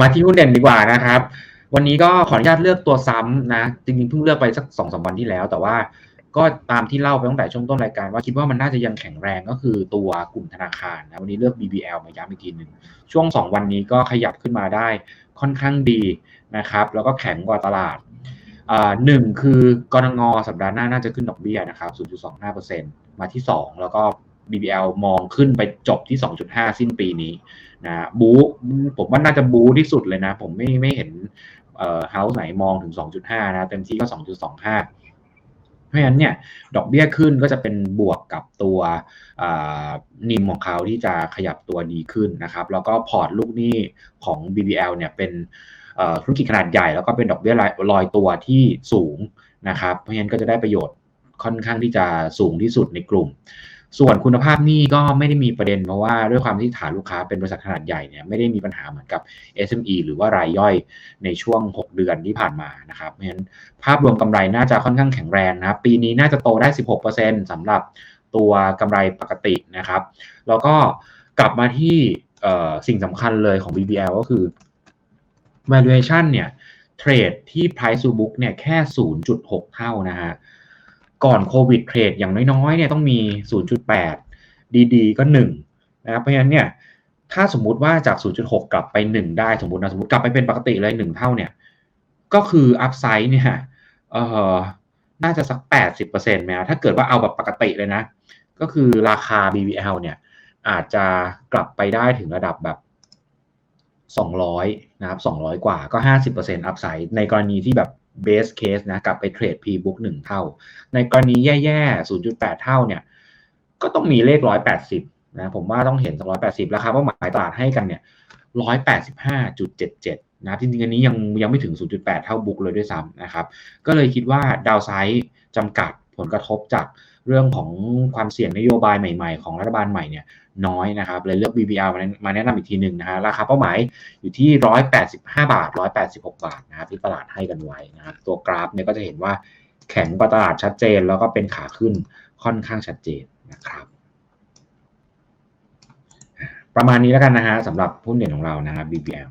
มาที่หุ้นเด่นดีกว่านะครับ วันนี้ก็ขออนุญาตเลือกตัวซ้ำนะ จริงๆเพิ่งเลือกไปสักสองสามวันที่แล้ว แต่ว่าก็ตามที่เล่าไปตั้งแต่ช่วงต้นรายการว่าคิดว่ามันน่าจะยังแข็งแรงก็คือตัวกลุ่มธนาคารนะวันนี้เลือก BBL มาย้ำอีกทีหนึ่งช่วง 2 วันนี้ก็ขยับขึ้นมาได้ค่อนข้างดีนะครับ แล้วก็แข็งกว่าตลาดหนึ่งคือกรงงสัปดาห์หน้าน่าจะขึ้นดอกเบี้ยนะครับ 0.25%มาที่ 2 แล้วก็ BBL มองขึ้นไปจบที่ 2.5 สิ้นปีนี้นะบูผมว่าน่าจะบูที่สุดเลยนะ ผมไม่ไม่เห็นเอ่อเฮาส์ไหนมองถึง 2.5 นะเต็มที่ก็ 2.25 เพราะฉะนั้นเนี่ยดอกเบี้ยขึ้นก็จะเป็นบวกกับตัวนิมของเขาที่จะขยับตัวดีขึ้นนะครับ แล้วก็พอร์ตลูกหนี้ของ BBL เนี่ยเป็นธุรกิจขนาดใหญ่แล้วก็เป็นดอกเบี้ยลอยตัวที่สูงนะครับ เพราะฉะนั้นก็จะได้ประโยชน์ค่อนข้างที่จะสูงที่สุดในกลุ่ม ส่วนคุณภาพนี้ก็ไม่ได้มีประเด็นเพราะว่าด้วยความที่ฐานลูกค้าเป็นบริษัทขนาดใหญ่เนี่ยไม่ได้มีปัญหาเหมือนกับ SME หรือว่ารายย่อยในช่วง 6 เดือนที่ผ่านมานะครับเพราะฉะนั้นภาพรวมกำไรน่าจะค่อนข้างแข็งแรงนะครับปีนี้น่าจะโตได้ 16%สำหรับตัวกำไรปกตินะครับ แล้วก็กลับมาที่สิ่งสำคัญเลยของ BBL ก็คือ valuation เนี่ยเทรดที่ price to book เนี่ยแค่ 0.6 เท่านะฮะ ก่อนโควิดเทรดอย่างน้อยๆเนี่ยต้องมี 0.8 ดีๆ ก็1นะครับเพราะฉะนั้นเนี่ยถ้าสมมุติว่าจาก 0.6 กลับไป 1 ได้สมมตินะสมมติกลับไปเป็นปกติเลย 1 เท่าเนี่ยก็คืออัพไซด์เนี่ยเอ่อน่าจะสัก 80%ไหมถ้าเกิดว่าเอาแบบปกติเลยนะ ก็คือราคา BBL เนี่ยอาจจะกลับไปได้ถึงระดับแบบ 200 นะครับ 200 กว่าก็ 50%อัพไซด์ในกรณีที่แบบ เบสเคสนะกลับไปเทรด P book 1เท่า ในกรณีแย่ๆ 0.8 เท่าเนี่ย ก็ต้องมีเลข 180 นะ ผมว่าต้องเห็น180 ราคาเป้าหมายตลาดให้กันเนี่ย 185.77 นะจริงๆอันนี้ยังยังไม่ถึง 0.8 เท่าบุ๊กเลยด้วยซ้ำนะครับ ก็เลยคิดว่าดาวไซด์จำกัดผลกระทบจาก เรื่องของความเสี่ยงนโยบายใหม่ๆ ของรัฐบาลใหม่เนี่ยน้อยนะครับเลยเลือก BBR มาแนะนำอีกทีหนึ่งนะฮะราคาเป้าหมายอยู่ที่ 185 บาท 186 บาทนะครับที่ตลาดให้กันไว้นะครับตัวกราฟเนี่ยก็จะเห็นว่าแข็งกว่าตลาดชัดเจน แล้วก็เป็นขาขึ้นค่อนข้างชัดเจนนะครับ ประมาณนี้แล้วกันนะฮะสำหรับหุ้นเด่นของเรานะครับ BBL